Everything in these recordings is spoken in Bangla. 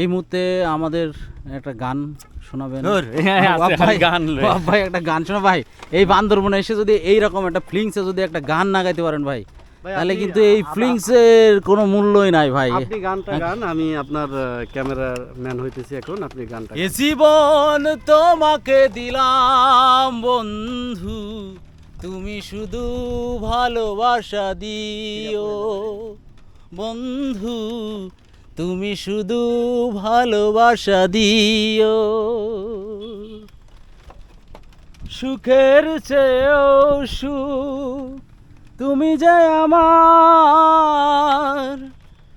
এই মুহূর্তে আমাদের একটা গান শোনাবেন। হ্যাঁ, ভাই, গান ভাই একটা গান শোনা ভাই। এই বান্দরবনে এসে যদি এই রকম একটা ফ্লিংসে যদি একটা গান না গাইতে পারেন ভাই ভাই, তাহলে কিন্তু এই ফ্লিংসের কোনো মূল্যই নাই ভাই। আপনি গানটা গান আমি আপনার ক্যামেরার ম্যান হইতেছি এখন আপনি গানটা এ জীবন তোমাকে দিলাম বন্ধু তুমি শুধু ভালোবাসা দিও। বন্ধু তুমি শুধু ভালোবাসা দিও। সুখের চেয়েও সুখ তুমি যে আমার।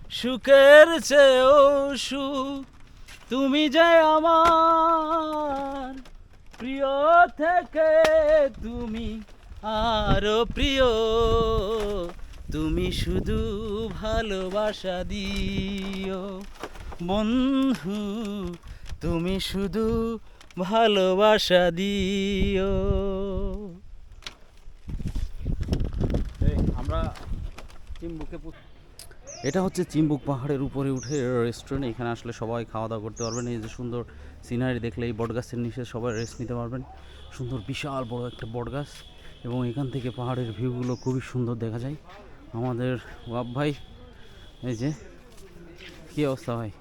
সুখের চেয়েও সুখ তুমি যে আমার। প্রিয় থেকে তুমি আরও প্রিয়। তুমি শুধু ভালোবাসা দিও। বন্ধু তুমি শুধু ভালোবাসা দিও। আমরা চিম্বুকে এটা হচ্ছে চিম্বুক পাহাড়ের উপরে উঠে রেস্টুরেন্ট এখানে আসলে সবাই খাওয়া দাওয়া করতে পারবেন। এই যে সুন্দর সিনারি দেখলে এই বটগাছের নিচে সবাই রেস্ট নিতে পারবেন। সুন্দর বিশাল বড় একটা বটগাছ এবং এখান থেকে পাহাড়ের ভিউগুলো খুবই সুন্দর দেখা যায়। আমাদের ওয়াব ভাই এই যে কী অবস্থা ভাই?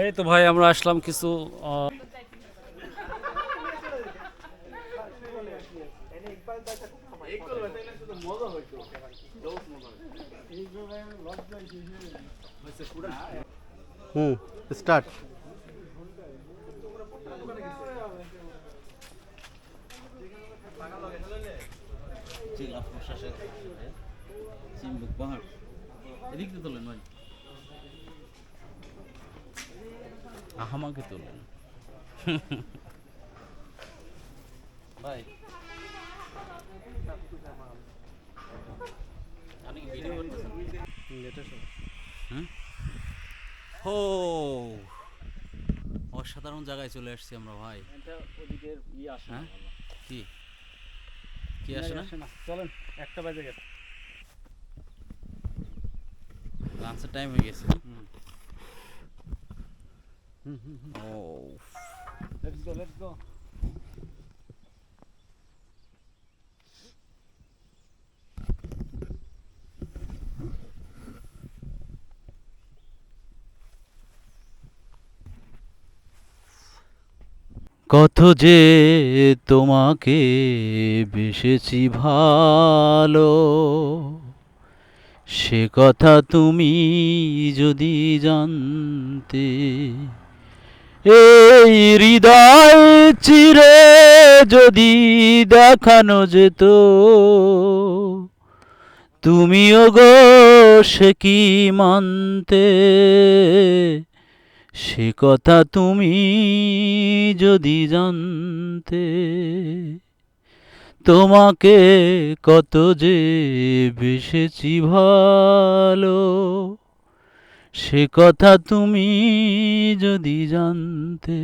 এই তো ভাই আমরা আসলাম কিছু হুম স্টার্ট চিম্বুক পাহাড় এদিক দিয়ে তোলেন ভাই আহামাকে তোলেন ভাই আপনি কি ভিডিও করতেছেন হুম হো অসাধারণ জায়গায় চলে আসছি আমরা ভাই কি কি আসে না চলেন একটা বাজে গেছে লাঞ্চের টাইম হয়ে গেছে। ও লেটস গো লেটস গো কত যে তোমাকে বেসেছি ভালো। সে কথা তুমি যদি জানতে, এই হৃদয় চিরে যদি দেখানো যেত, তুমিও গো সে কি মানতে, সে কথা তুমি যদি জানতে। তোমাকে কত যে বেসেছি ভালো। সে কথা তুমি যদি জানতে